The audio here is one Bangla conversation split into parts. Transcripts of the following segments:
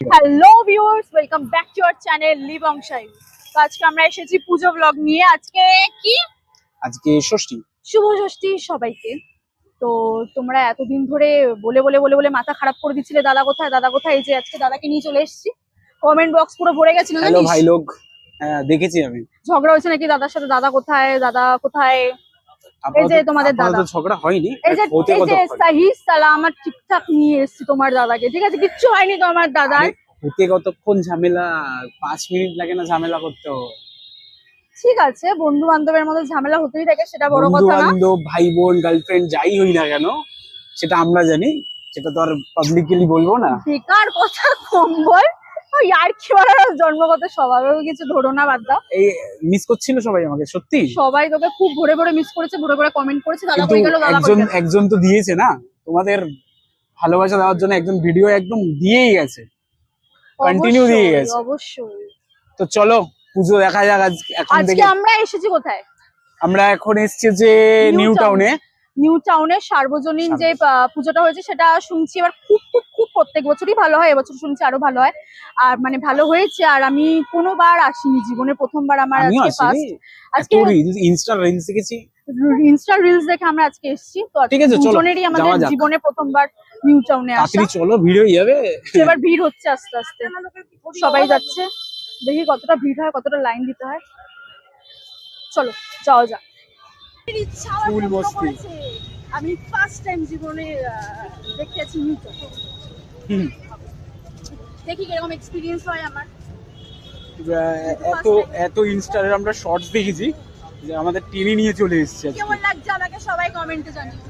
Hello viewers welcome back to our channel live অংশাই তো আজকে আমরা এসেছি পুজো ব্লগ নিয়ে। আজকে কি? আজকে ষষ্ঠী। শুভ ষষ্ঠী সবাইকে। তো তোমরা এতদিন ধরে বলে বলে বলে বলে মাথা খারাপ করে দিচ্ছিলে দাদা কোথায় দাদা কোথায়? এই যে আজকে দাদাকে নিয়ে চলে এসেছি। কমেন্ট বক্স পুরো ভরে গেছিল জানিস? ভাই লোক হ্যাঁ দেখেছি আমি। ঝগড়া হয়েছে নাকি? দাদার সাথে দাদা কোথায় দাদা কোথায়? আপাতত- যে তোমাদের দাদা। ঝগড়া হয়নি এই যে এই যে সাহি সালামাত ঠিকঠাক নিয়ে এসেছি তোমার দাদাকে ঠিক আছে? কিচ্ছু হয়নি দাদার। হতে কতক্ষণ ঝামেলা? পাঁচ মিনিট লাগে না ঝামেলা করতে। ঠিক আছে বন্ধু বান্ধবের মধ্যে ঝামেলা হতেই থাকে সেটা বড় কথা না। ভাই বোন গার্লফ্রেন্ড যাই হই না কেন সেটা আমরা জানি সেটা তো আর পাবলিকলি বলব না। বেকার কথা কম বল মারার জন্মগত কিছু ধরো না বাদ দাও। এই মিস করছিল সবাই আমাকে সত্যি? সবাই তোকে খুব ভরে ভরে মিস করেছে ভরে ভরে কমেন্ট করেছে দাদা কই গেল দাদা একজন একজন তো দিয়েছে না? তোমাদের ভালোবাসা দেওয়ার জন্য একজন ভিডিও একদম দিয়েই গেছে। Continue দিয়ে গেছে। অবশ্যই। তো চলো পুজো দেখা যাক আজ এখন আজকে আমরা এসেছি কোথায়? আমরা এখন এসছি যে নিউ টাউন। নিউ টাউনের সার্বজনীন যে পুজোটা হয়েছে সেটা শুনছি এবার খুব খুব খুব প্রত্যেক বছরই ভালো হয় এবছর শুনছি আরও ভালো হয়। আর মানে ভালো হয়েছে আর আমি কোনোবার আসিনি জীবনে প্রথমবার আমার আজকে ফার্স্ট আজকে রিলস ইনস্টা রিলস দেখেছি? ইনস্টা রিলস দেখে আমরা আজকে এসেছি তো ঠিক আছে, দুজনেরই আমাদের জীবনে প্রথমবার নিউ টাউনে আসা। তাড়াতাড়ি চলো ভিড় হয়ে যাবে। এবার ভিড় হচ্ছে আস্তে আস্তে। সবাই যাচ্ছে দেখি কতটা ভিড় হয় কতটা লাইন দিতে হয়। চলো যাওয়া যাক। ফুল মস্তি। আমি ফার্স্ট টাইম জীবনে দেখতে আছি নিউ দেখি কীরকম এক্সপিরিয়েন্স হয় আমার। এত এত ইনস্টার আমরা শর্টস দেখেছি যে আমাদের টেনে নিয়ে চলে এসেছে কেমন লাগছে আমাকে সবাই কমেন্টে জানিও।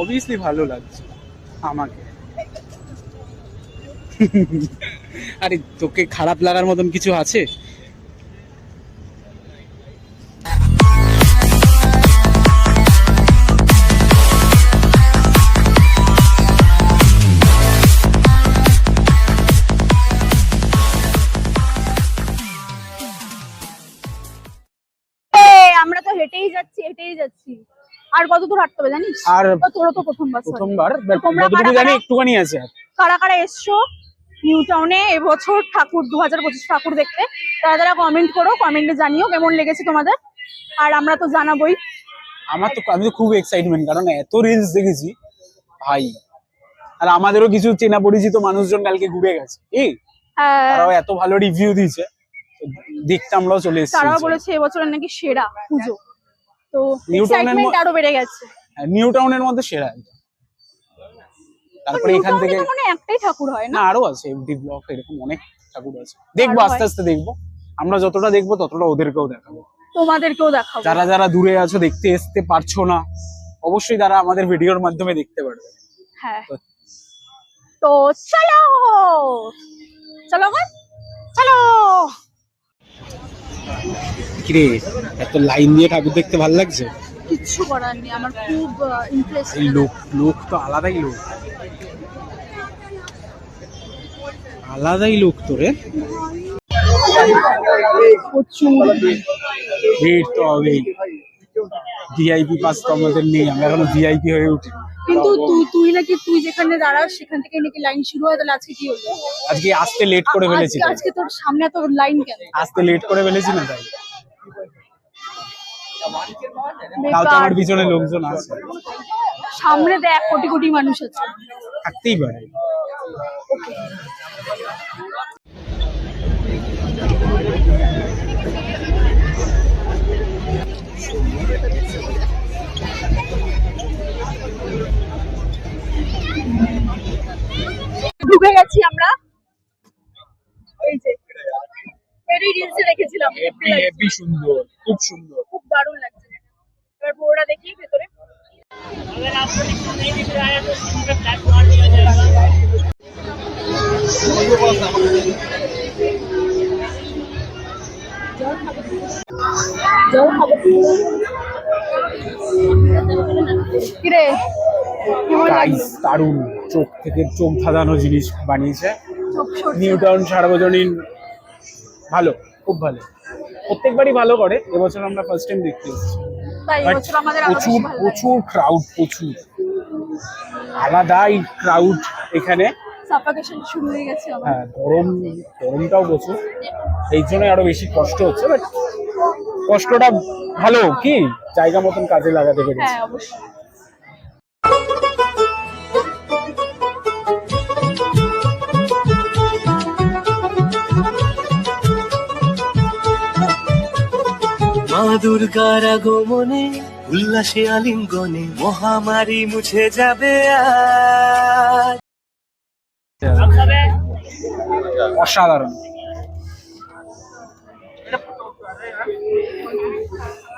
অবভিয়াসলি ভালো লাগছে আমাকে। আরে তোকে খারাপ লাগার মতন কিছু আছে? যাচ্ছি। আর কত দূর হাঁটতে হবে জানিস? আর ও, তোরও তো প্রথমবার প্রথমবার যতটুকু জানি একটুখানি আছে আর। কারা কারা এসছো নিউ টাউনে এবছর ঠাকুর দু হাজার পঁচিশ ঠাকুর দেখতে তারা তারা কমেন্ট করো কমেন্টে জানিও কেমন লেগেছে তোমাদের। আর আমরা তো জানাবোই। আমার তো আমি তো খুব এক্সাইটমেন্ট কারণ এত রিলস দেখেছি। ভাই আর আমাদেরও কিছু চেনা পরিচিত মানুষজন কালকে ঘুরে গেছে। এই হ্যাঁ, তারাও এত ভালো রিভিউ দিয়েছে। দেখতে আমরাও চলে এসেছি তারাও বলেছে এবছরের নাকি সেরা পুজো। তো এক্সাইটমেন্ট আরও বেড়ে গেছে। নিউ টাউনের মধ্যে সেরা একদম। তারপরে এখান থেকে মানে একটাই ঠাকুর হয় না? আরও আছে এমডি ব্লক এরকম অনেক ঠাকুর আছে। দেখব আস্তে আস্তে দেখব। আমরা যতটা দেখব ততটা ওদেরকেও দেখাবো। তোমাদেরকেও দেখাবো। যারা যারা দূরে আছো দেখতে আসতে পারছ না অবশ্যই তারা আমাদের ভিডিওর মাধ্যমে দেখতে পারবে। হ্যাঁ। তো- চলো! চলো চলো! কিরে এত লাইন দিয়ে ঠাকুর দেখতে ভালো লাগছে? কিচ্ছু করার নেই আমার খুব ইন্টারেস্ট লোক লোক তো আলাদাই লোক। আলাদাই লোক তো রে প্রচুর ভিড় তো হবেই। ভিআইপি পাস তো আমাদের নেই আমরা এখনও ভিআইপি হয়ে উঠি। কিন্তু তুই তুই নাকি তুই যেখানে দাঁড়াস সেখান থেকে নাকি লাইন শুরু হয় তাহলে আজকে কি হলো? আজকে আসতে লেট করে ফেলেছি আজকে আজকে তোর সামনে তো লাইন কেন? আসতে লেট করে ফেলেছি না তাই। তাও তো বেকার। আমার পিছনে লোকজন আছে। সামনে দেখ কোটি কোটি মানুষ আছে। থাকতেই পারে। ঢুকে গেছি আমরা। এই যে এরই রিলসে দেখেছিলাম। হেভি সুন্দর খুব সুন্দর। খুব দারুণ লাগছে। এবার পুরোটা দেখি ভেতরে। কিরে কেমন গাইস লাগছে দারুণ। চোখ থেকে চোখ ধাঁধানো জিনিস বানিয়েছে। চোখ সরছে। নিউ টাউন সার্বজনীন ভালো খুব ভালো। প্রত্যেকবারই ভালো করে এবছর আমরা ফার্স্ট টাইম দেখতে এসেছি। প্রচুর প্রচুর ক্রাউড প্রচুর। আলাদাই ক্রাউড এখানে। হয়ে হ্যাঁ গরম গরমটাও প্রচুর। এই জন্য আরও বেশি কষ্ট হচ্ছে বাট কষ্টটা ভালো কি? জায়গা মতন কাজে লাগাতে পেরেছি। মা দুর্গার আগমনে উল্লাসে আলিঙ্গনে মহামারী মুছে যাবে আজ অসাধারণ।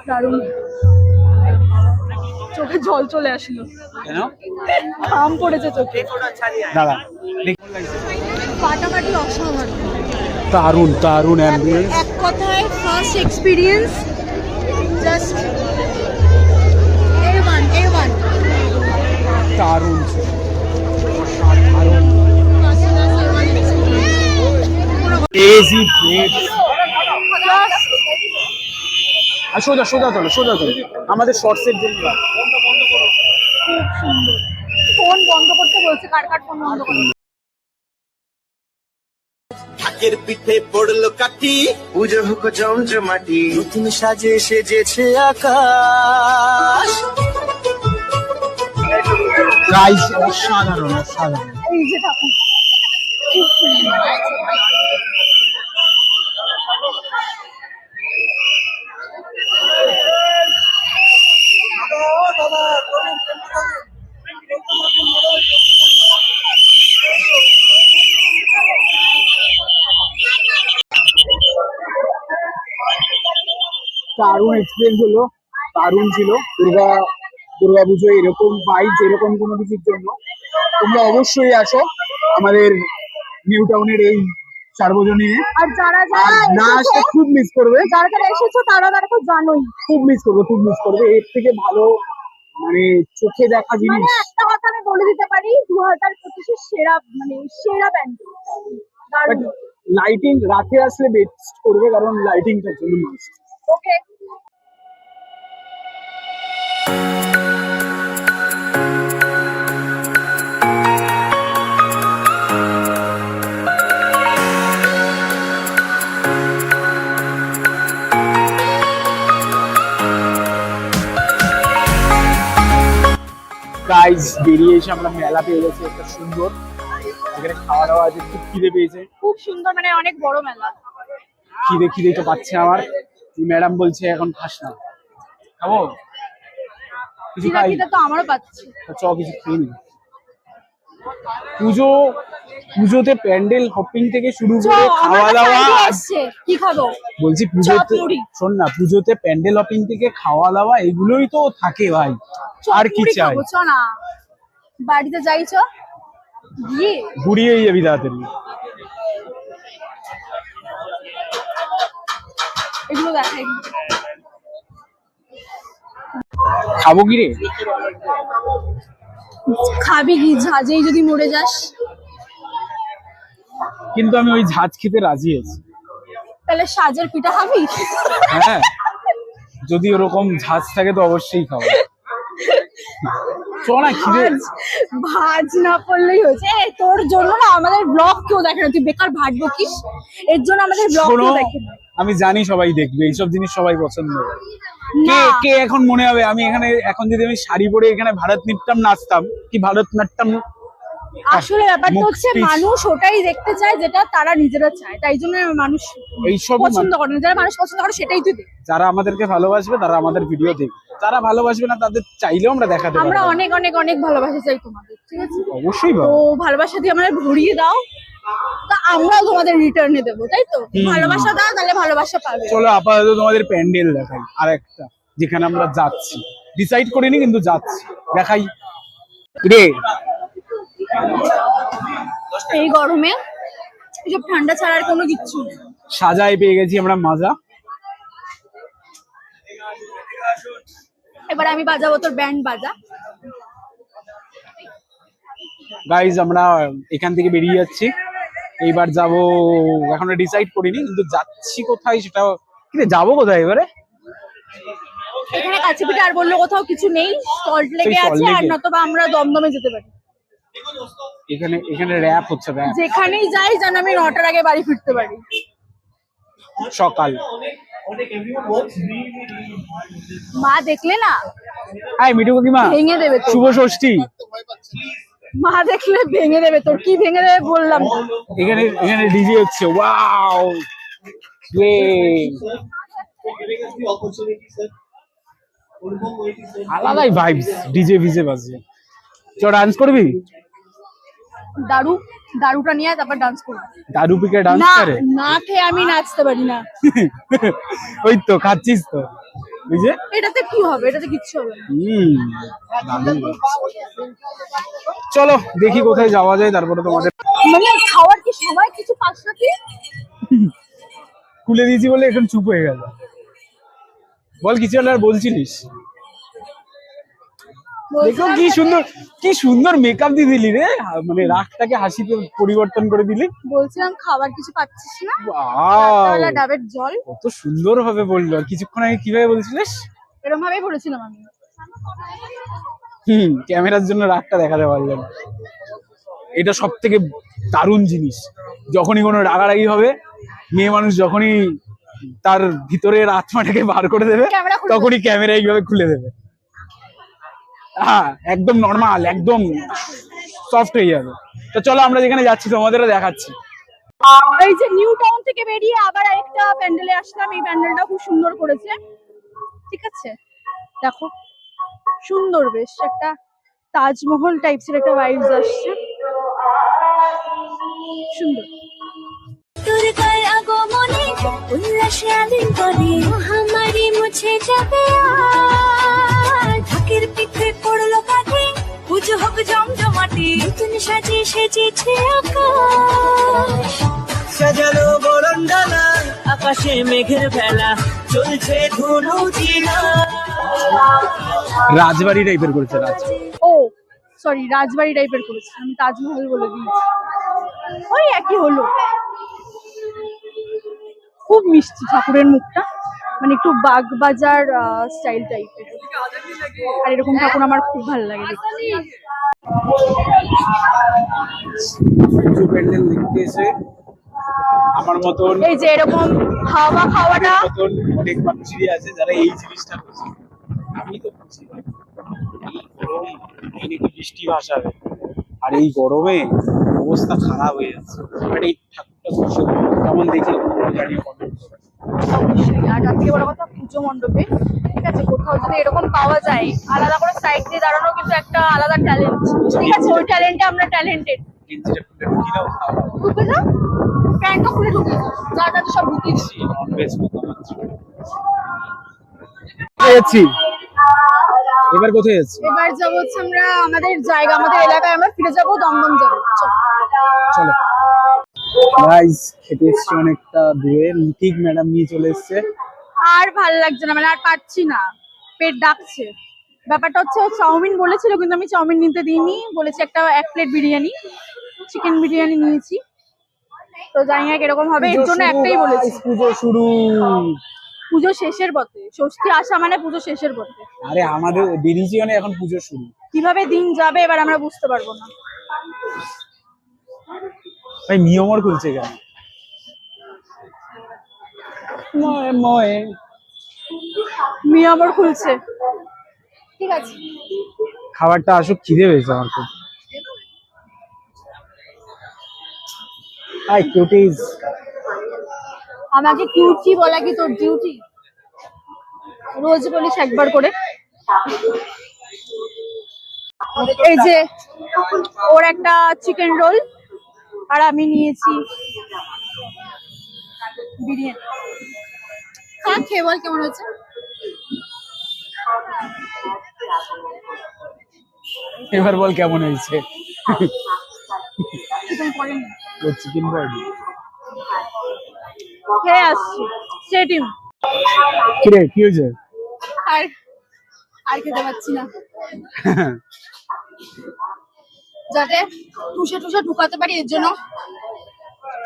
দারুণ। চোখে জল চলে আসলো। কেন? ঘাম পড়েছে চোখে। দাদা ফাটাফাটি অসাধারণ। দারুণ দারুণ এক কথায় first experience just A one A one দারুণ। ব্রেড আর সোজা সোজা চলো সোজা চলো। আমাদের শর্টসের জন্য। ফোন বন্ধ করতে বলছে কার কার ফোন বন্ধ করতে? ঢাকের পিঠে পড়ল কাঠি। পুজো হোক জমজমাটি নতুন সাজে সেজেছে আকাশ। গাইস অসাধারণ অসাধারণ। এই যে ঠাকুর খুব সুন্দর। দারুণ এক্সপিরিয়েন্স হলো দারুণ ছিল। দুর্গা দুর্গা পুজো এরকম বাইক এরকম কোনো কিছুর জন্য। তোমরা অবশ্যই আসো আমাদের নিউ টাউনের এই সার্বজনীনে। আর যারা যারা না এসেছ, খুব মিস করবে। যারা যারা এসেছ তারা তারা তো জানোই। খুব মিস করবে খুব মিস করবে। এর থেকে ভালো মানে চোখে দেখা মানে জিনিস। একটা কথা আমি বলে দিতে পারি দু হাজার পঁচিশের সেরা মানে সেরা ব্যান্ড লাইটিং রাতে আসলে বেস্ট করবে কারণ লাইটিংটার জন্য মাস্ট ওকে গাইজ বেরিয়ে এসে আমরা মেলা পেয়ে গেছি একটা সুন্দর। এখানে খাওয়া দাওয়া আছে খুব খিদে পেয়েছে। খুব সুন্দর মানে অনেক বড় মেলা। খিদে খিদে তো পাচ্ছে আমার। ম্যাডাম বলছে এখন খাস না। খাব? কিছু খাই? খিদে তো আমারও পাচ্ছে। চ কিছু খেয়ে নি। পুজো পুজোতে প্যান্ডেল হপিং থেকে শুরু করে খাওয়া দাওয়া কি খাব? বলছি পুজোতে শোন না পুজোতে প্যান্ডেল হপিং থেকে খাওয়া দাওয়া এগুলোই তো থাকে ভাই। আর কি চাই? না। বাড়িতে যাই চ। গিয়ে? ঘুরিয়ে যাবি তাড়াতাড়ি। এগুলো দেখাই। খাব কি রে? খাবি কি? ঝাঁজেই যদি মরে যাস। কিন্তু আমি ওই ঝাঁজ খেতে রাজি আছি। তাহলে সাজের পিঠা খাবি? হ্যাঁ যদি ওরকম ঝাঁজ থাকে তো অবশ্যই খাব। না খিদে ভাজ ভাজ না পড়লেই হয়েছে। এ, তোর জন্য না আমাদের ব্লগ কেউ দেখে না। তুই বেকার ভাট বকিস এর জন্য আমাদের ব্লগ শোনো কেউ দেখে না। আমি জানি সবাই দেখবে এইসব জিনিস সবাই পছন্দ করে। কে কে এখন মনে হবে? আমি এখানে এখন যদি আমি শাড়ি পরে এখানে ভারতনাট্যম নাচতাম কি ভারতনাট্যম আসলে ব্যাপারটা হচ্ছে মানুষ ওটাই দেখতে চায় যেটা তারা নিজেরা চায়। তাই জন্য মানুষ এইসব পছন্দ করে না। যারা মানুষ পছন্দ করে সেটাই দেখ। যারা আমাদেরকে ভালোবাসবে তারা আমাদের ভিডিও দেখবে। যারা ভালোবাসবে না তাদের চাইলেও আমরা দেখাতে আমরা অনেক অনেক অনেক ভালোবাসা চাই তোমাদের ঠিক আছে? অবশ্যই তো ভালোবাসা দিয়ে আমাদের ভরিয়ে দাও। তা আমরাও তোমাদের রিটার্নে দেবো তাই তো? ভালোবাসা দাও তাহলে ভালোবাসা পাবে। চলো আপাতত তোমাদের প্যান্ডেল দেখাই আর একটা যেখানে আমরা যাচ্ছি। ডিসাইড করিনি কিন্তু যাচ্ছি। দেখাই। রে এই গরমে এসব ঠান্ডা ছাড়ার কোনো কিচ্ছু নেই। সাজায় পেয়ে গেছি আমরা মাজা। এবার আমি বাজাবো তোর ব্যান্ড বাজা। গাইজ আমরা এখান থেকে বেরিয়ে যাচ্ছি। এইবার যাব এখনও ডিসাইড করিনি কিন্তু যাচ্ছি কোথায় সেটা কিরে যাব কোথায় এবারে? এখানে কাছে পিঠে আর বলল কোথাও কিছু নেই সল্ট লেগে আছে আর নতবা আমরা দমদমে যেতে পারি। এখানে এখানে র্যাপ হচ্ছে র্যাপ যেখানেই যাই যেন আমি নটার আগে বাড়ি ফিরতে পারি। সকাল। মা দেখলে না? হাই মিঠু কাকিমা ভেঙে দেবে তো শুভ ষষ্ঠী। মা দেখলে ভেঙে দেবে তোর। কি ভেঙে দেবে বললাম। এখানে এখানে ডিজে হচ্ছে। ওয়াও ইয়ে আলাদাই ভাইবস ডিজে ভিজে বাজে। চ ডান্স করবি? দারু দারুটা নিয়ে তারপর ডান্স করব। দারু পিকে ডান্স করে? না খেয়ে আমি নাচতে পারি না। ওই তো খাচ্ছিস তো। বুঝে এটাতে কি হবে? এটাতে কিচ্ছু হবে না। হুম চলো দেখি কোথায় যাওয়া যায় তারপরে তোমাদের। মানে খাওয়ার কি সময়? কিছু পাস না খুলে দিয়েছি বলে এখন চুপ হয়ে গেল। বল কিছু আর বলছিলিস? দেখো কি সুন্দর কি সুন্দর মেকআপ দিয়ে দিলি রে। মানে রাগটাকে হাসিতে পরিবর্তন করে দিলি। বলছিলাম খাবার কিছু পাচ্ছিস না? Wow! ডাবের জল। কত সুন্দর ভাবে বলল। আর কিছুক্ষণ আগে কীভাবে বলছিলিস? এরকম ভাবেই বলেছিলাম আমি। হুম ক্যামেরার জন্য রাগটা দেখাতে পারলেন। এটা সব থেকে দারুণ জিনিস। যখনই কোনো রাগারাগি হবে মেয়ে মানুষ যখনই তার ভিতরের আত্মাটাকে বার করে দেবে তখনই ক্যামেরা এইভাবে খুলে দেবে। হ্যাঁ একদম নর্মাল একদম সফট হয়ে যাবে। তো চলো আমরা যেখানে যাচ্ছি তোমাদেরও দেখাচ্ছি। এই যে নিউ টাউন থেকে বেরিয়ে আবার আরেকটা প্যান্ডেলে আসলাম। এই প্যান্ডেলটা খুব সুন্দর করেছে। ঠিক আছে? দেখো সুন্দর বেশ একটা তাজমহল টাইপসের একটা ভাইবস আসছে। সুন্দর। দুর্গার আগমনে উল্লাসে মহামারী মুছে যাবে আর হোক জমজমাটি নতুন সাজে সেজেছে আকাশ। সাজানো বরণডালা আকাশে মেঘের ভেলা চলছে ধনু চিনা রাজবাড়ি টাইপের করেছে রাজ। ও সরি রাজবাড়ি টাইপের করেছে আমি তাজমহল বলে দিয়েছি। ওই একই হলো। খুব মিষ্টি ঠাকুরের মুখটা মানে একটু বাগ বাজার স্টাইল টাইপের আর এরকম ঠাকুর আমার খুব ভালো লাগে দেখতে প্যান্ডেল দেখতে এসে আমার মতন এই যে এরকম হাওয়া খাওয়াটা। মতন অনেক মানুষই আছে যারা এই জিনিসটা বুঝে। আমি তো বুঝি গরম এই নাকি বৃষ্টি ভাসাবে। আর এই গরমে অবস্থা খারাপ হয়ে যাচ্ছে। বাট এই ঠাকুরটা খুব সুন্দর কেমন comment করো। অবশ্যই আর তার থেকে বড় কথা পুজো মণ্ডপে ঠিক আছে? কোথাও যদি এরকম পাওয়া যায় আলাদা করে সাইড দিয়ে দাঁড়ানো কিন্তু একটা আলাদা ট্যালেন্ট ঠিক আছে? ওই ট্যালেন্টে আমরা ট্যালেন্টেড গেঞ্জিটা খুলে ঢুকি দাও ঢুকে যাও প্যান্টটা খুলে ঢুকে যা যা সব ঢুকিয়েছি এবার কোথায় যাচ্ছি? এবার যাব হচ্ছে আমরা আমাদের জায়গা আমাদের এলাকায় আমরা ফিরে যাব দমদম যাব চল। চলো। গাইস খেতে এসছি অনেকটা দূরে। মিটিক ম্যাডাম নিয়ে চলে এসছে। আর ভালো লাগছে না মানে আর পাচ্ছি না। পেট ডাকছে। ব্যাপারটা হচ্ছে চাউমিন বলেছিল কিন্তু আমি চাউমিন নিতে দিইনি। বলেছি একটা এক প্লেট বিরিয়ানি চিকেন বিরিয়ানি নিয়েছি। তো জানি না কীরকম হবে এর জন্য একটাই বলেছি। পুজো শুরু। পুজো শেষের পথে। ষষ্ঠী আসা মানে পুজো শেষের পথে। আরে আমাদের বেরিয়েছি এখন পুজো শুরু। কীভাবে দিন যাবে এবার আমরা বুঝতে পারব না। ভাই নিয়মর খুলছে কেন? ময়ে ময়ে। মিয়ামর খুলছে। ঠিক আছে। খাবারটা আসুক খিদে পেয়েছে আমার খুব। কিউটিজ। আমাকে কিউটি বলা কি তোর ডিউটি রোজ বলিস একবার করে। এই যে ওর একটা চিকেন রোল আর আমি নিয়েছি বিরিয়ানি। হ্যাঁ খেয়ে বল কেমন হয়েছে? এবার বল কেমন হয়েছে? চিকেন বডি খেয়ে আসছি। স্টেডিয়াম কিরে কি হয়েছে? আর আর খেতে পাচ্ছি না। যাতে টুসে টুসে ঢুকাতে পারি, এর জন্য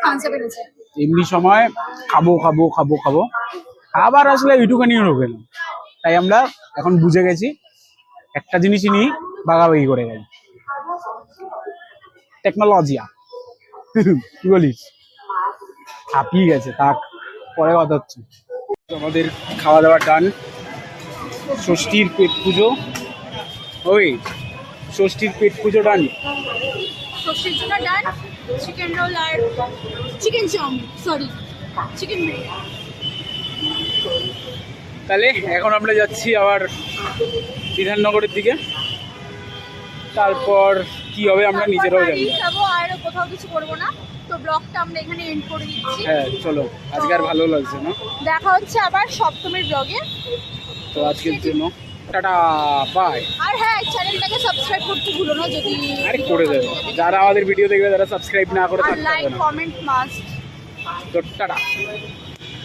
খানসা পেরেছে। এমনি সময় খাব খাব খাব খাব। খাবার আসলে এইটুখানিও ঢোকে না তাই আমরা এখন বুঝে গেছি, একটা জিনিসই নিই বাগাবাগি করে গেছি। টেকনোলজিয়া। কি বলিস? হাঁপিয়ে গেছে, থাক, পরে কথা হচ্ছে। আমাদের খাওয়া দাওয়া টান ষষ্ঠীর পেট পুজো। ওই ষষ্ঠীর পেট পুজো ডান ষষ্ঠীর জন্য ডান চিকেন রোল আর chicken chow mein sorry chicken biryani তাহলে এখন আমরা যাচ্ছি আবার বিধাননগরের দিকে। তারপর কি হবে আমরা নিজেরাও জানি আর কোথাও কিছু করব না। তো ব্লগটা আমরা এখানে এন্ড করে দিচ্ছি। হ্যাঁ চলো। আজকে আর ভালো লাগছে না। দেখা হচ্ছে আবার সপ্তমীর ব্লগে তো আজকের জন্য টাটা বাই আর হ্যাঁ চ্যানেলটাকে সাবস্ক্রাইব করতে ভুলো না যদি। আরে করে দেবে যারা আমাদের ভিডিও দেখবে তারা সাবস্ক্রাইব না করে আর থাকতে লাইক পারবে না। কমেন্ট মাস্ট তো টাটা।